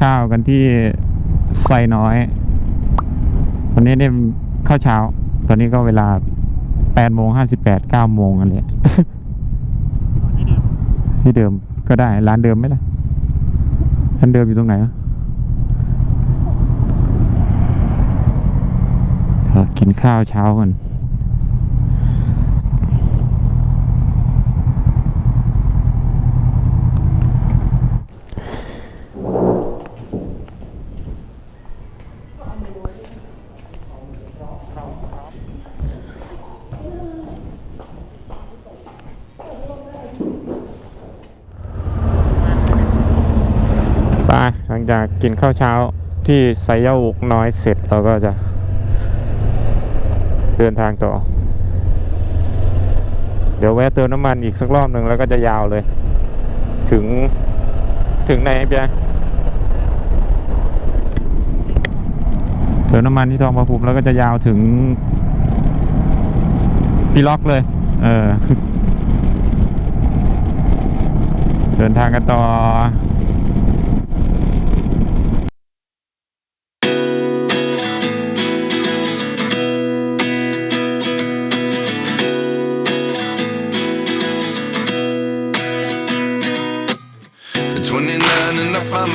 ข้าวกันที่ไซน้อยตอนนี้เนี่ยข้าวเช้า ตอนนี้ก็เวลาแปดโมงห้าสิบแปดเก้าโมงอะไรที่เดิมก็ได้ ร้านเดิมไหมล่ะร้านเดิมอยู่ตรงไหนวะกินข้าวเช้ากัน ไปหลังจา กินข้าวเช้าที่ไซยาอุกน้อยเสร็จเราก็จะเดินทางต่อ เดี๋ยวแวะเติมน้ำมันอีกสักรอบหนึ่งแล้วก็จะยาวเลย ถึงถึงไหนเบียเติมน้ำมันที่ทองประภูมิแล้วก็จะยาวถึงปีล็อกเลย เออ เดินทางกันต่อ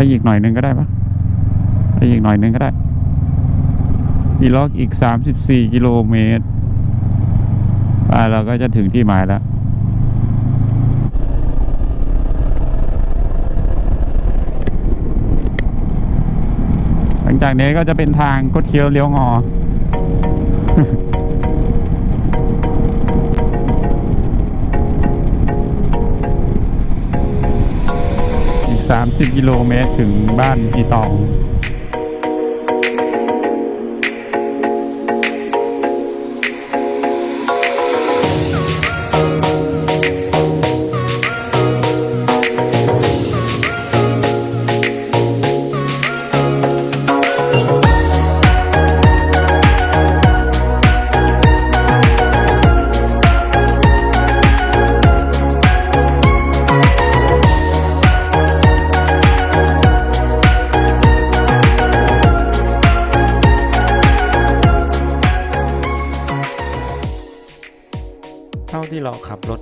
ไปอีกหน่อยหนึงก็ได้ปะไปอีกหน่อยหนึงก็ได้อีล็อกอีกสามสิบสี่กิโลเมตรอ่าเราก็จะถึงที่หมายแล้วหลังจากนี้ก็จะเป็นทางคดเคี้ยวเลี้ยวงอ 30 กิโลเมตรถึงบ้านอีตอง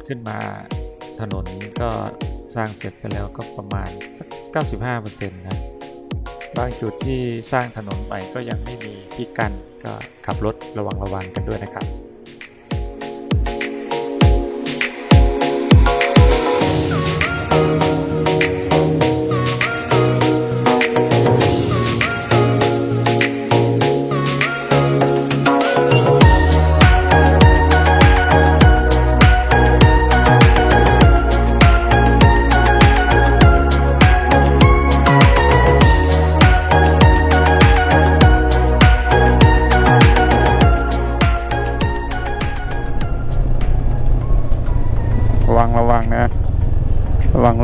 ขึ้นมาถนนก็สร้างเสร็จไปแล้วก็ประมาณสัก 95%นะบางจุดที่สร้างถนนใหม่ก็ยังไม่มีที่กันก็ขับรถระวังระวังกันด้วยนะครับ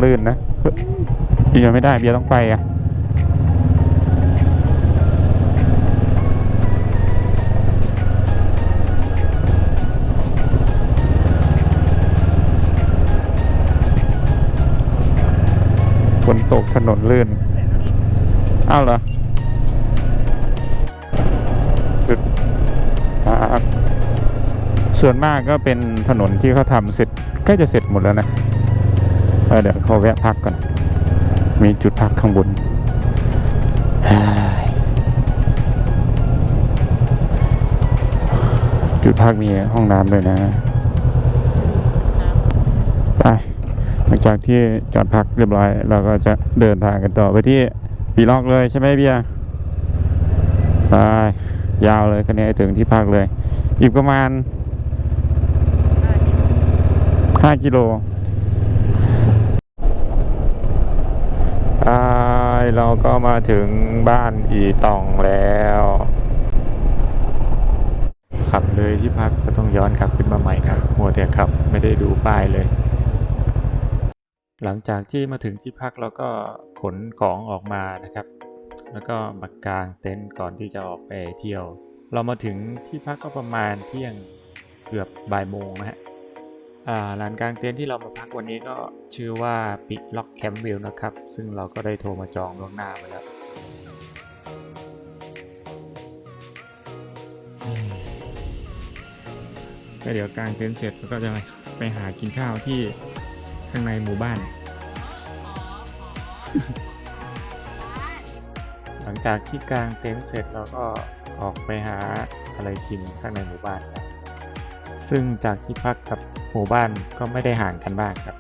ลื่นนะเฮ้ยเบียร์ไม่ได้เบียร์ต้องไปอะฝนตกถนนลื่น อ้าวเหรอจุดอ่าส่วนมากก็เป็นถนนที่เขาทำเสร็จใกล้จะเสร็จหมดแล้วนะ เออเดี๋ยวเขาแวะพักก่อนมีจุดพักข้างบนจุดพักมีห้องน้ำด้วยนะไปหลังจากที่จอดพักเรียบร้อย เราก็จะเดินทางกันต่อไปที่ปีล็อกเลยใช่ไหมเบียร์ไปยาวเลยกันนี้ถึงที่พักเลย อีกประมาณ 5 กิโลอ่า เราก็มาถึงบ้านอีตองแล้ว ขับเลยที่พักก็ต้องย้อนกลับขึ้นมาใหม่ครับมัวแต่ขับไม่ได้ดูป้ายเลย หลังจากที่มาถึงที่พักเราก็ขนของออกมานะครับ แล้วก็มากางเต็นท์ก่อนที่จะออกไปเที่ยว เรามาถึงที่พักก็ประมาณเที่ยงเกือบบ่ายโมงนะฮะ อ่าลานกลางเต็นท์ที่เรามาพักวันนี้ก็ชื่อว่าปิกล็อกแคมป์วิวนะครับ ซึ่งเราก็ได้โทรมาจองล่วงหน้าไปแล้วก็เดี๋ยวกางเต็นท์เสร็จแล้วก็จะไปหากินข้าวที่ข้างในหมู่บ้าน หลังจากที่กางเต็นท์เสร็จเราก็ออกไปหาอะไรกินข้างในหมู่บ้านครับซึ่งจากที่พักกับ หมู่บ้านก็ไม่ได้ห่างกันมากครับ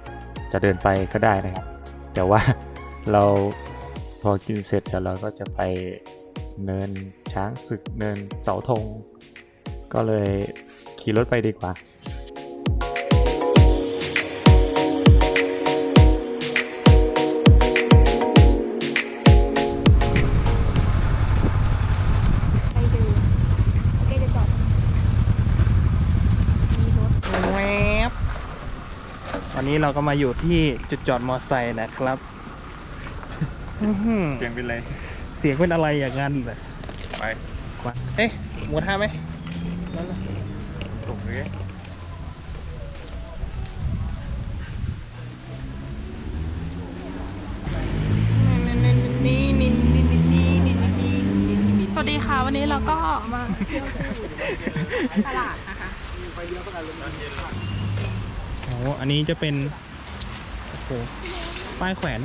จะเดินไปก็ได้นะครับ แต่ว่าเราพอกินเสร็จเดี๋ยวเราก็จะไปเนินช้างศึกเนินเสาธงก็เลยขี่รถไปดีกว่า อนนี้เราก็มาอยู่ที่จุดจอดมอไซค์นะครับอื้อหือเสียงเป็นไรเสียงเป็นอะไรอย่างนั้นเลยไปกว่าเอ๊ะหมูท่าไหมนั่นนะตกเลยสวัสดีค่ะ วันนี้เราก็มาเที่ยวที่ตลาดนะคะโอ้โห อันนี้จะเป็นโอ้โหป้ายแขวน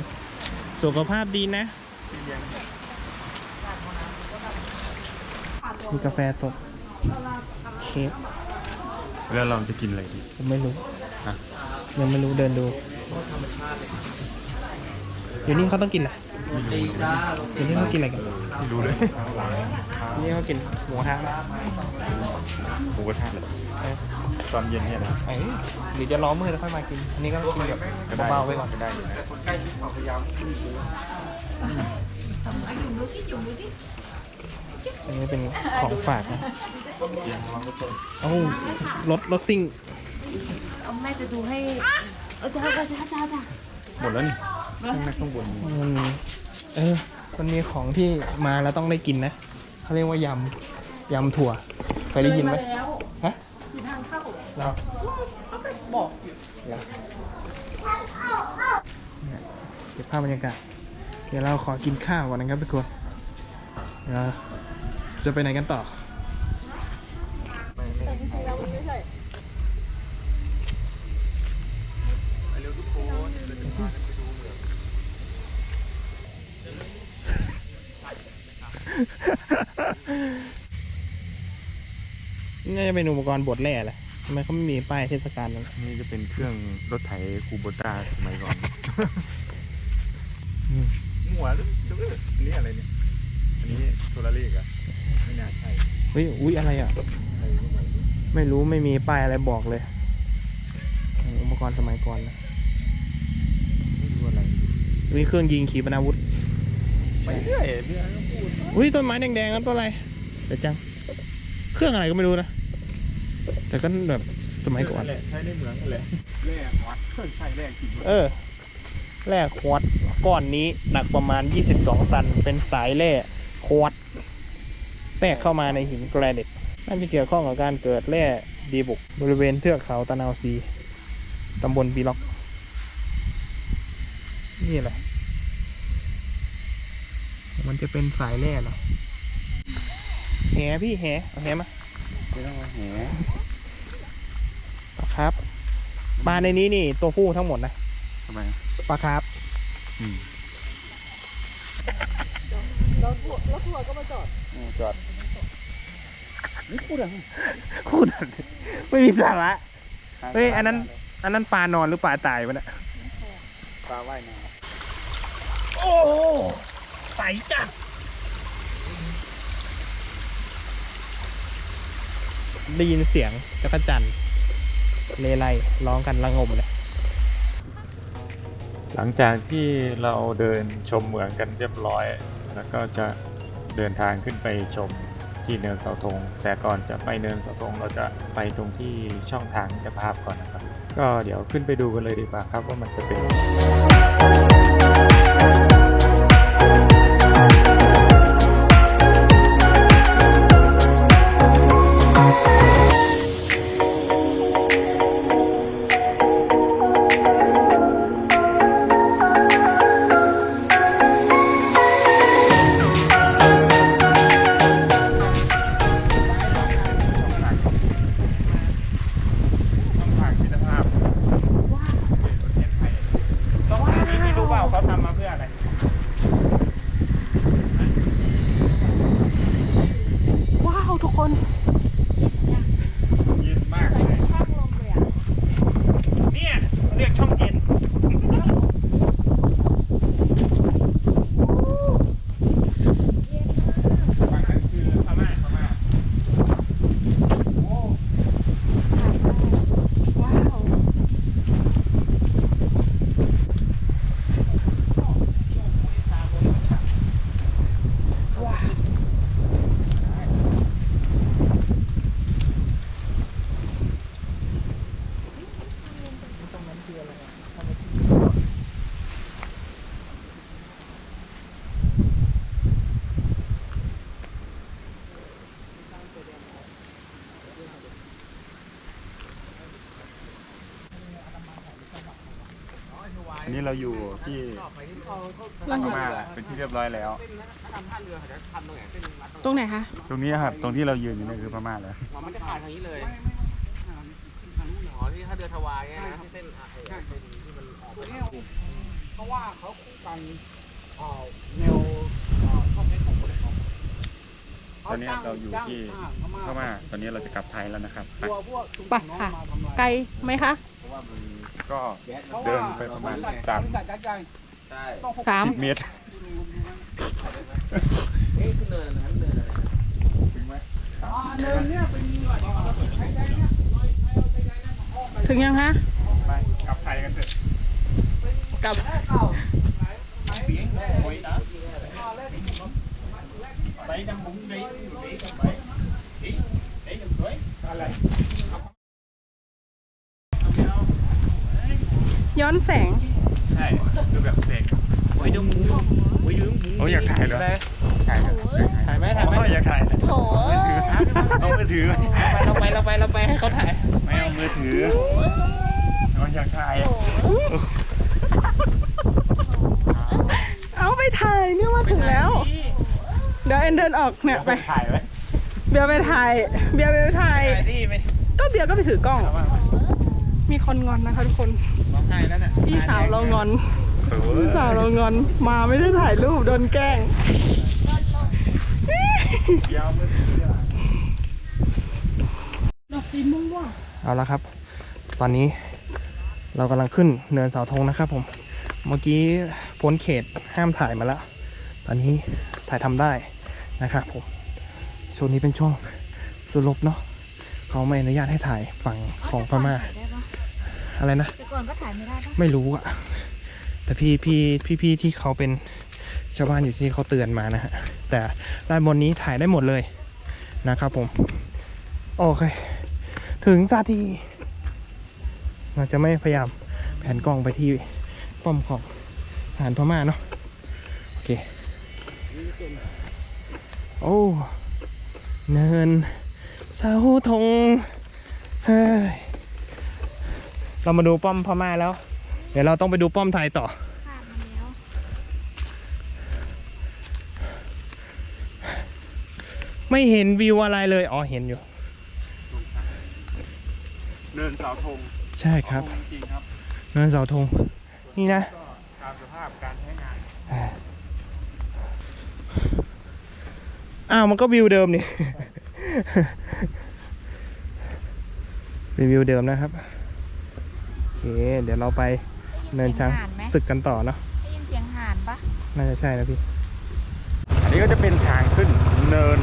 สุขภาพดีนะ มีกาแฟสดเค้กแล้วเราจะกินอะไรดีผมไม่รู้ฮะยังไม่รู้เดินดู เดี๋ยวนี้เขาต้องกินอะไรเดี๋ยวนี้เขากินอะไรกันไม่รู้เลยเดี๋ยวนี้เขากินหมูกระทะไหมหมูกระทะเลยตอนเย็นเนี่ยนะเอ้ยหรือจะรอมือแล้วค่อยมากิน อันนี้ก็กินแบบเบาๆไปก่อนก็ได้อยู่นะอันนี้เป็นของฝากนะเอ้ารถรถซิ่งเอาแม่จะดูให้เออจ้าจ้าจ้าจ้าจ้าหมดแล้วนี่ ข้างในข้างบนมันเออมันมีของที่มาแล้วต้องได้กินนะเขาเรียกว่ายำยำถั่วเคยได้ยินไหมเดิาแล้วฮะอยู่ทางเข้าเราบอกอยู่เนี่ยเก็บภาพบรรยากาศเดี๋ยวเราขอกินข้าวก่อนนะครับทุกคนเดี๋ยวเราจะไปไหนกันต่อเน่าจะเป็นอุปกรณ์บดแร่แหละทำไมเขาไม่มีป้ายเทศกาลนั้นนี่จะเป็นเครื่องรถไถคูโบต้าสมัยก่อนหัวหรือหรืออันนี้อะไรเนี่ย อันนี้โซลารี่อะไม่น่าใช่เฮ้ยอุ้ยอะไรอะอะไรรู้ไหมไม่รู้ไม่มีป้ายอะไรบอกเลย อุปกรณ์สมัยก่อนนะไม่รู้อะไรมีเครื่องยิงขีปนาวุธ ไปเรื่อยเรื่อยก็พูดอุ้ยต้นไม้แดงๆนั้นต้นอะไรเดี๋ยวจัง เครื่องอะไรก็ไม่รู้นะ แต่ก็แบบสมัยก่อน แหละใช้ในเหมืองนั่นแหละแร่วัดเครื่องใช้แร่กินเออ แร่ควอตซ์ก้อนนี้หนักประมาณ 22 ตัน เป็นสายแร่ควอตซ์แทรกเข้ามาในหินแกรนิตน่าจะเกี่ยวข้องกับการเกิดแร่ดีบุก บริเวณเทือกเขาตะนาวซี ตำบลบีล็อก นี่แหละ มันจะเป็นสายแร่เหรอแหพี่แหเอาแหมาไม่ต้องแหปลาครับปลาในนี้นี่ตัวผู้ทั้งหมดนะทำไมปลาครับอืมจอดพูดอะไรไม่มีสาระเฮ้ยอันนั้น อันนั้นปลานอนหรือปลาตายวะเนี่ยปลาว่ายน้โอ้ ใสจัดได้ยินเสียงจักรจันทร์เลไลร้องกันระงมเลย หลังจากที่เราเดินชมเหมืองกันเรียบร้อย แล้วก็จะเดินทางขึ้นไปชมที่เนินเสาธง แต่ก่อนจะไปเนินเสาธงเราจะไปตรงที่ช่องทางมิตรภาพก่อนนะครับ ก็เดี๋ยวขึ้นไปดูกันเลยดีกว่าครับว่ามันจะเป็น อันนี้เราอยู่ที่เราอยู่พม่าเป็นที่เรียบร้อยแล้ว ตรงไหนคะ ตรงนี้ครับ ตรงที่เรายืนอยู่นี่คือพม่าแล้วอ๋อมันจะผ่านทางนี้เลยอ๋อที่ถ้าเดือทวายเนี่ยนะเส้นอะไอ้เส้นที่มันออกไปทางนี้เพราะว่าเขาคู่กันเอ่อแนวเอ่อช่องเม็ดของคนของตอนนี้เราอยู่ที่พพม่าตอนนี้เราจะกลับไทยแล้วนะครับไปตัวพวกชุมชไปนน้องค่ะมาทำลายไกลไหมคะ เพราะว่ามันก็เพราะเดิว่านไปประมาณบริษัทสามบริษัทยักษ์ใหญ่ใช่ต้องหกสามสิบเมตรเอ๊ะขึ้นเนินนะเนินอะไรถึงไหมอ่าเนินเนี่ยเป็นเอ่อใช้ใจเนี่ยลอยใช้เอาใจใจเนี่ยอ้อมไปถึงยังคะไปกลับไทยกันเถอะกลับแรกเก่าไหนไหนแรกโอ้ยนะอ่าแรกที่ผมไปดำบุ้งไปอยู่ไหนกันไปเอ๊ะเอ๊ะสวยอะไร ย้อนแสง ใช่ดูแบบเสกโอ้ยดึงโอ้ยดึงโอ้ยอยากถ่ายเหรอถ่ายเหรอถ่ายไหมถ่ายไหมโอ้อยากถ่ายเลยโถเอามือถือเราไปเราไปเราไปให้เขาถ่ายไม่เอามือถือเอาอยากถ่ายเอาไปถ่ายเนี่ยมาถึงแล้ว เดี๋ยวเอ็นเดินออกเนี่ยไปถ่ายไว้เบียร์ไปถ่าย เบียร์ไปถ่ายถ่ายที่ไหมก็เบียร์ก็ไปถือกล้อง มีคนงอนนะคะทุกคน ร้องไห้แล้วน่ะพี่สาวเรางอนเออพี่สาวเรางอน มาไม่ได้ถ่ายรูปโดนแกล้งเอาละครับ ตอนนี้เรากำลังขึ้นเนินเสาธงนะครับผม เมื่อกี้พ้นเขตห้ามถ่ายมาแล้ว ตอนนี้ถ่ายทำได้นะครับผม ช่วงนี้เป็นช่วงสลบเนาะเขาไม่อนุญาตให้ถ่ายฝั่งของพม่าได้ปะ อะไรนะแต่ก่อนก็ถ่ายไม่ได้ปะไม่รู้อะแต่พี่พี่พี่พี่ที่เขาเป็นชาวบ้านอยู่ที่นี่เขาเตือนมานะฮะแต่ด้านบนนี้ถ่ายได้หมดเลยนะครับผมโอเค ถึงซาทีเราจะไม่พยายามแผนกล้องไปที่ป้อมของทหารพม่าเนาะโอเคโอ้เนินเสาธงเฮ้ย เรามาดูป้อมพม่าแล้ว เดี๋ยวเราต้องไปดูป้อมไทยต่อขาดมาแล้วไม่เห็นวิวอะไรเลยอ๋อเห็นอยู่ เนินเสาธงใช่ครับจริงครับเนินเสาธงนี่นะตามสภาพการใช้งานอ้าวมันก็วิวเดิมนี่ เป็นวิวเดิมนะครับโอ เค เดี๋ยวเราไปเนินช้างศึกกันต่อเนาะได้ยินเสียงห่านปะน่าจะใช่นะพี่ อันนี้ก็จะเป็นทางขึ้นเนิน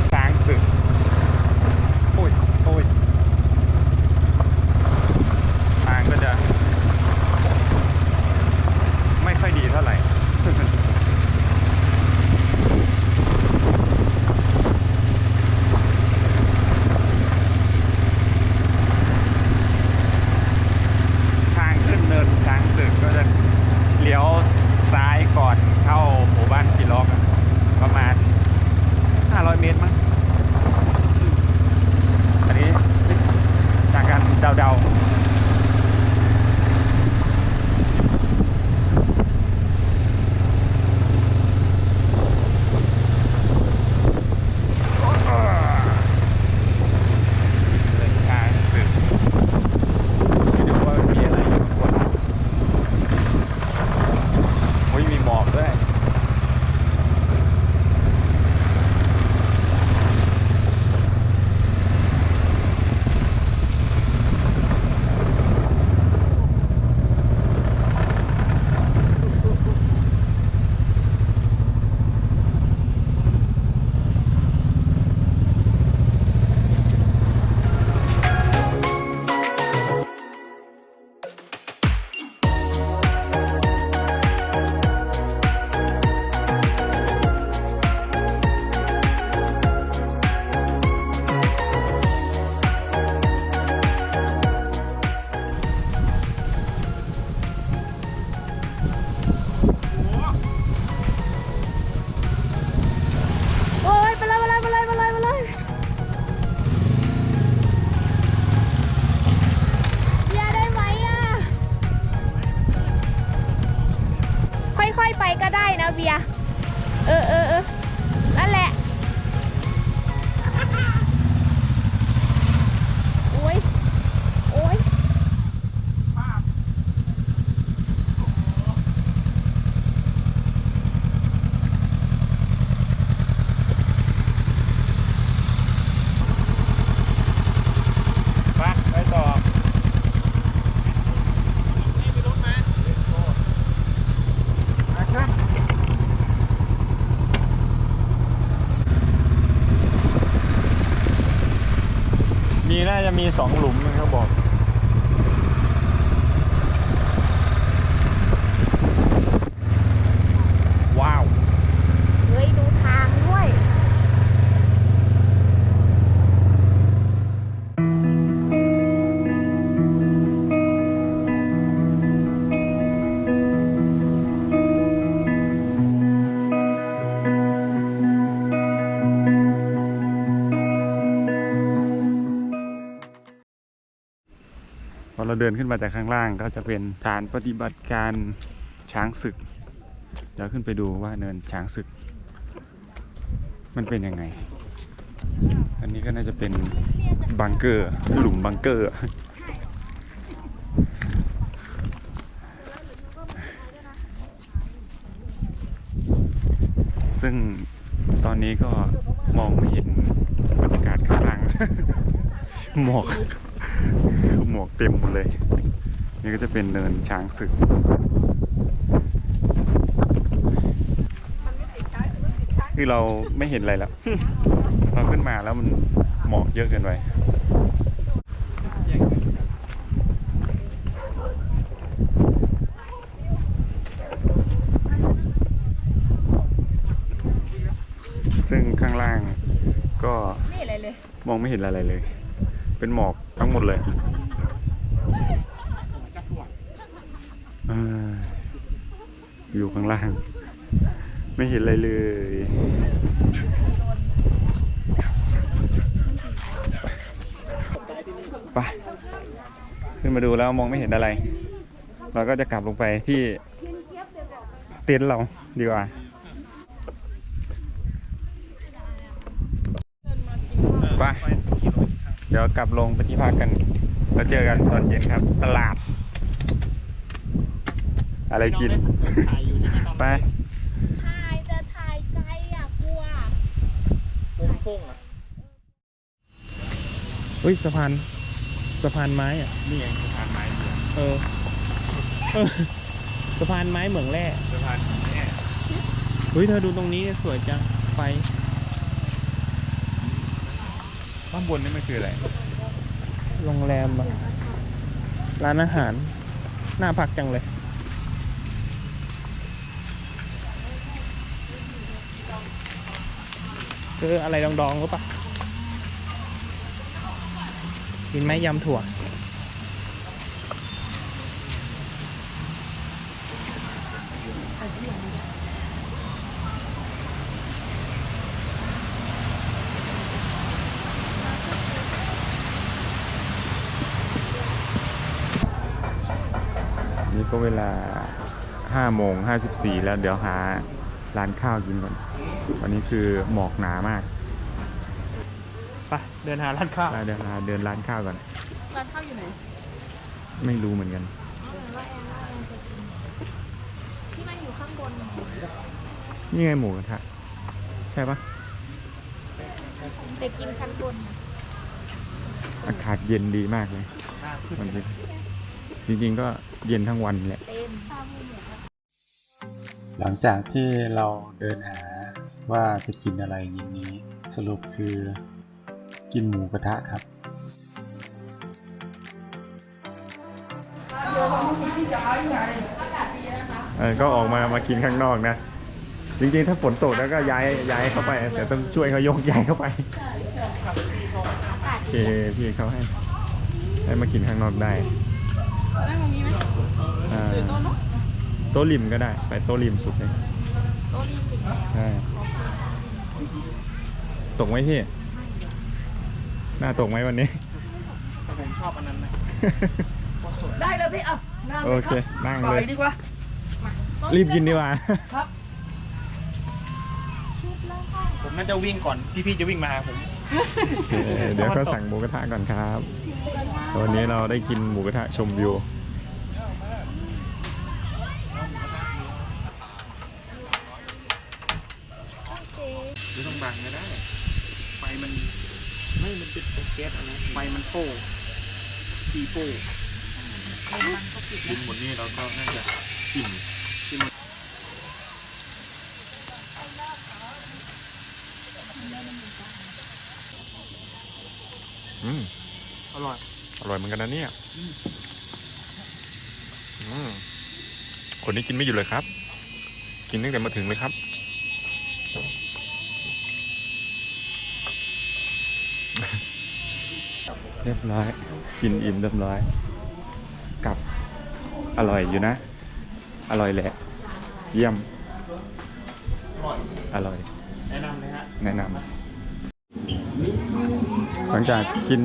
เราเดินขึ้นมาจากข้างล่างก็จะเป็นฐานปฏิบัติการช้างศึก เดี๋ยวขึ้นไปดูว่าเนินช้างศึก มันเป็นยังไง อันนี้ก็น่าจะเป็นบังเกอร์หลุมบังเกอร์ซึ่งตอนนี้ก็มองไม่เห็นบรรยากาศข้างล่างหมอก หมอกเต็มหมดเลย นี่ก็จะเป็นเนินช้างศึกคือเราไม่เห็นอะไรแล้ว เราขึ้นมาแล้วมันหมอกเยอะเกินไปซึ่งข้างล่างก็มองไม่เห็นอะไรเลย เป็นหมอกทั้งหมดเลยอ่า อยู่ข้างล่าง ไม่เห็นอะไรเลย ไป ขึ้นมาดูแล้วมองไม่เห็นอะไร เราก็จะกลับลงไปที่เต็นท์เราดีกว่าไป เดี๋ยวกลับลงไปที่พักกัน แล้วเจอกันตอนเย็นครับ ตลาด อะไรกินไป ถ่ายจะถ่ายไกลอะกลัวเฮ้ยสะพานสะพานไม้อะ นี่ไงสะพานไม้เนี่ยเออเออสะพานไม้เหมืองแร่สะพานเนี่ยเฮ้ยเธอดูตรงนี้สวยจัง ไฟ ข้างบนนี่มันคืออะไร โรงแรมอะร้านอาหาร น่าพักจังเลย เอออะไรดองๆก็ปะกินไหมยำถั่ว นี่ก็เวลาห้าโมงห้าสิบสี่แล้วเดี๋ยวหาร้านข้าวกินก่อน วันนี้คือหมอกหนามากไปเดินหาร้านข้าวไปเดี๋ยวหาเดินร้านข้าวก่อน ร้านข้าวอยู่ไหนไม่รู้เหมือนกัน ที่มันอยู่ข้างบนนี่ไงหมูกระทะใช่ปะแต่กินชั้นบนนะอากาศเย็นดีมากเลยวันนี้จริงๆก็เย็นทั้งวันแหละ เต็ม หลังจากที่เราเดินหา ว่าจะกินอะไรเย็นนี้ สรุปคือกินหมูกระทะครับเออก็ออกมามากินข้างนอกนะ จริงๆ ถ้าฝนตกแล้วก็ย้ายย้ายเข้าไป แต่ต้องช่วยเขายกย้ายเข้าไปโอเคพี่เขาให้ ให้มากินข้างนอกได้นั่งตรงนี้ไหมอ่าหรือโต๊ะเนาะโต๊ะริมก็ได้ ไปโต๊ะริมสุดเลยโต๊ะริมอีกแล้วใช่ ตกไหมพี่ หน้าตกไหมวันนี้ผมชอบอันนั้นนะได้เลยพี่เอานั่งเลโอยคเครับนั่งต่เลอยยดีกว่ารีบกินดีกว่า ครับ ผมน่าจะวิ่งก่อนพี่ๆจะวิ่งมาหาผมโอเคเดี๋ยวก็สั่งหมูกระทะก่อนครับ วันนี้เราได้กินหมูกระทะชมวิว ไม่งก็ได้ ไฟมันไม่มันติดตรงแก๊สอะนะไฟมันโป้ตีโป้กินหมดนี่เราก็น่าจะอิ่มอืมอร่อย อร่อยเหมือนกันนะเนี่ยอืมคนนี้กินไม่หยุดเลยครับ กินตั้งแต่มาถึงเลยครับ รียบร้อย กินอิ่มเรียบร้อยกลับอร่อยอยู่นะ อร่อยแหละ เยี่ยม อร่อย แนะนำเลยฮะแนะนำหลังจากกิน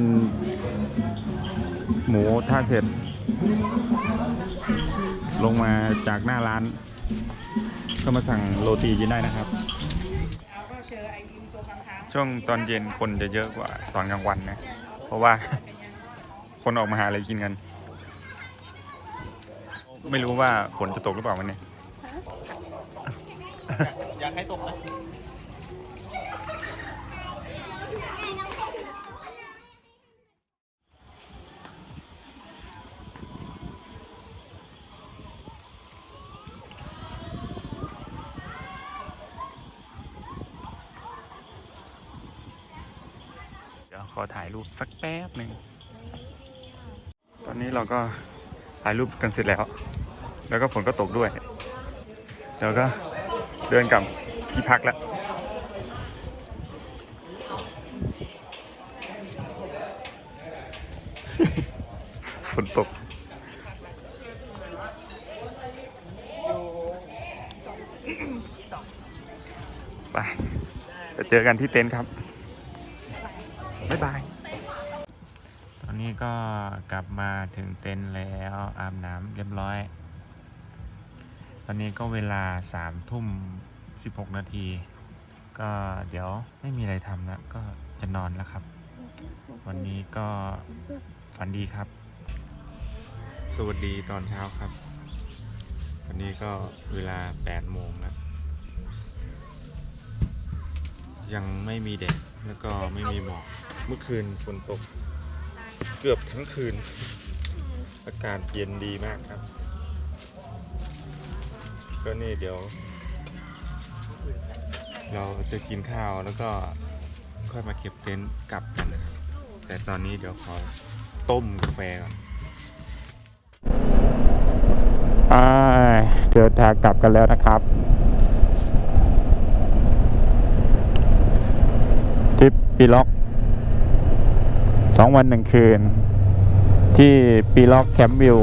หมูท่าเสร็จ ลงมาจากหน้าร้าน ก็มาสั่งโรตีกินได้นะครับ ช่วงตอนเย็นคนจะเยอะกว่าตอนกลางวันนะเพ ราะว่า คนออกมาหาอะไรกินกัน ไม่รู้ว่าฝนจะตกหรือเปล่าวันนี้ อยากให้ตกนะ อถ่ายรูปสักแป๊บหนึ่ง ตอนนี้เราก็ถ่ายรูปกันเสร็จแล้ว แล้วก็ฝนก็ตกด้วย แล้วก็เดินกลับที่พักแล้วฝนตก ไปไปเจอกันที่เต็นท์ครับ บ๊ายบาย ตอนนี้ก็กลับมาถึงเต็นท์แล้วอาบน้ำเรียบร้อย ตอนนี้ก็เวลาสามทุ่มสิบหกนาที ก็เดี๋ยวไม่มีอะไรทำแล้วก็จะนอนแล้วครับ วันนี้ก็ฝันดีครับ สวัสดีตอนเช้าครับ วันนี้ก็เวลา8โมงแล้วยังไม่มีแดดแล้วก็ไม่มีหมอก เมื่อคืนฝนตกเกือบทั้งคืน อากาศเย็นดีมากครับ ก็นี่เดี๋ยว เราจะกินข้าวแล้วก็ค่อยมาเก็บเต็นท์กลับกันนะครับแต่ตอนนี้เดี๋ยวขอต้มกาแฟก่อนอ่าเดินทางกลับกันแล้วนะครับทริปปีล็อก สองวันหนึ่งคืน ที่ปีล็อกแคมป์วิว